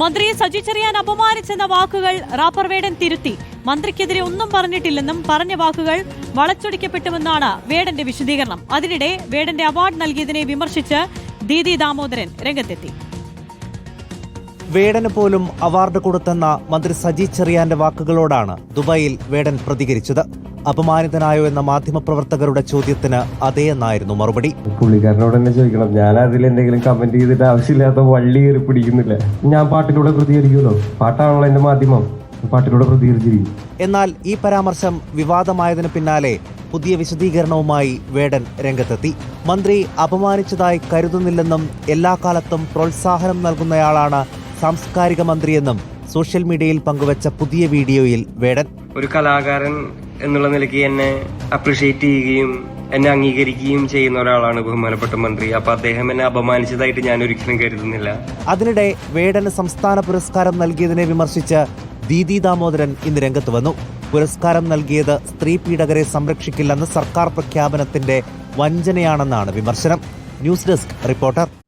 മന്ത്രിയെ സജി ചെറിയാൻ അപമാനിച്ചെന്ന വാക്കുകൾ റാപ്പർ വേടൻ തിരുത്തി. മന്ത്രിക്കെതിരെ ഒന്നും പറഞ്ഞിട്ടില്ലെന്നും പറഞ്ഞ വാക്കുകൾ വളച്ചൊടിക്കപ്പെട്ടുവെന്നാണ് വേടന്റെ വിശദീകരണം. അതിനിടെ വേടന്റെ അവാർഡ് നൽകിയതിനെ വിമർശിച്ച് ദീദി ദാമോദരൻ രംഗത്തെത്തി. വേടന് പോലും അവാർഡ് കൊടുത്തെന്ന മന്ത്രി സജി ചെറിയാന്റെ വാക്കുകളോടാണ് ദുബായിൽ വേടൻ പ്രതികരിച്ചത്. അപമാനിതനായോ എന്ന മാധ്യമപ്രവർത്തകരുടെ ചോദ്യത്തിന് അതേ എന്നായിരുന്നു മറുപടി. പുള്ളിക്കാരനോട് തന്നെ ചോദിക്കണം. ഞാൻ അതിൽ എന്തെങ്കിലും കമന്റ് ചെയ്തിട്ട് ആവശ്യമില്ലാത്ത വള്ളി കയറി പിടിക്കുന്നില്ല. ഞാൻ പാട്ടിലൂടെ പ്രതികരിക്കുമല്ലോ. പാട്ടാണല്ലോ എന്റെ മാധ്യമം. പാട്ടിലൂടെ പ്രതികരിച്ചിരിക്കും. എന്നാൽ ഈ പരാമർശം വിവാദമായതിനു പിന്നാലെ പുതിയ വിശദീകരണവുമായി വേടൻ രംഗത്തെത്തി. മന്ത്രി അപമാനിച്ചതായി കരുതുന്നില്ലെന്നും എല്ലാ കാലത്തും പ്രോത്സാഹനം നൽകുന്നയാളാണ് സാംസ്കാരിക മന്ത്രിയെന്നും സോഷ്യൽ മീഡിയയിൽ പങ്കുവച്ച പുതിയ വീഡിയോയിൽ വേടൻ. ഒരു കലാകാരൻ എന്നുള്ള നിലയ്ക്ക് എന്നെ അപ്രിഷിയേറ്റ് ചെയ്യുകയും എന്നെ അംഗീകരിക്കുകയും ചെയ്യുന്ന ഒരാളാണ് ബഹുമാനപ്പെട്ട മന്ത്രി. അപ്പൊ അദ്ദേഹം എന്നെ അപമാനിച്ചതായിട്ട് ഞാൻ ഒരിക്കലും കരുതുന്നില്ല. അതിനിടെ വേടന് സംസ്ഥാന പുരസ്കാരം നൽകിയതിനെ വിമർശിച്ച് ദീദി ദാമോദരൻ ഇന്ന് രംഗത്ത് വന്നു. പുരസ്കാരം നൽകിയത് സ്ത്രീ പീഡകരെ സംരക്ഷിക്കില്ലെന്ന സർക്കാർ പ്രഖ്യാപനത്തിന്റെ വഞ്ചനയാണെന്നാണ് വിമർശനം. News desk reporter.